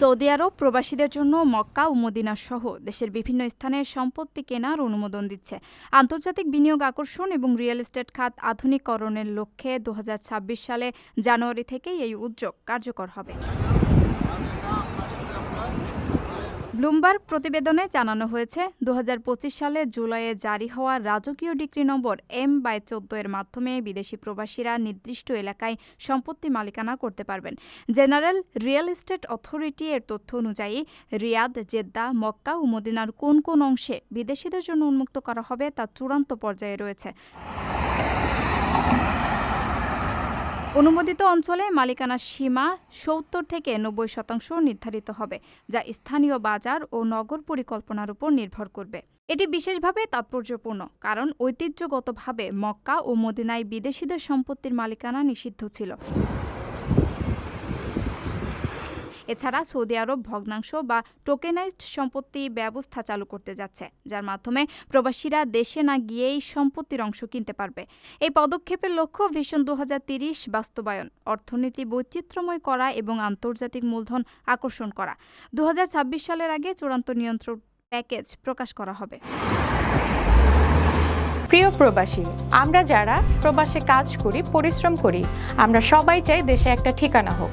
Saudi আরব প্রবাসীদের জন্য মক্কা ও Medina সহ দেশের বিভিন্ন স্থানে সম্পত্তি কেনার অনুমোদন দিচ্ছে। আন্তর্জাতিক বিনিয়োগ আকর্ষণ এবং রিয়েল এস্টেট খাত আধুনিকরণের লক্ষ্যে দু হাজার ছাব্বিশ সালে জানুয়ারি থেকেই এই উদ্যোগ কার্যকর হবে। ব্লুমবার্গ প্রতিবেদনে জানানো হয়েছে দু হাজার পঁচিশ সালে জুলাইয়ে জারি হওয়া রাজকীয় ডিগ্রি নম্বর এম বাই চোদ্দ এর মাধ্যমে বিদেশি প্রবাসীরা নির্দিষ্ট এলাকায় সম্পত্তি মালিকানা করতে পারবেন। জেনারেল রিয়েল এস্টেট অথরিটি এর তথ্য অনুযায়ী, রিয়াদ, জেদ্দা, মক্কা ও মদিনার কোন কোন অংশে বিদেশিদের জন্য উন্মুক্ত করা হবে তা চূড়ান্ত পর্যায়ে রয়েছে। অনুমোদিত অঞ্চলে মালিকানার সীমা সত্তর থেকে নব্বই শতাংশ নির্ধারিত হবে, যা স্থানীয় বাজার ও নগর পরিকল্পনার উপর নির্ভর করবে। এটি বিশেষভাবে তাৎপর্যপূর্ণ, কারণ ঐতিহ্যগতভাবে মক্কা ও মদিনায় বিদেশিদের সম্পত্তির মালিকানা নিষিদ্ধ ছিল। এছাড়া সৌদি আরব ভগ্নাংশ বা টোকেনাইজড সম্পত্তি ব্যবস্থা চালু করতে যাচ্ছে, যার মাধ্যমে প্রবাসীরা দেশে না গিয়েই সম্পত্তির অংশ কিনতে পারবে। এই পদক্ষেপের লক্ষ্য ভিশন দু বাস্তবায়ন, অর্থনীতি বৈচিত্র্যময় করা এবং আন্তর্জাতিক মূলধন আকর্ষণ করা। দু হাজার ছাব্বিশ সালের আগে চূড়ান্ত নিয়ন্ত্রণ প্যাকেজ প্রকাশ করা হবে। প্রিয় প্রবাসী, আমরা যারা প্রবাসে কাজ করি, পরিশ্রম করি, আমরা সবাই চাই দেশে একটা ঠিকানা হোক।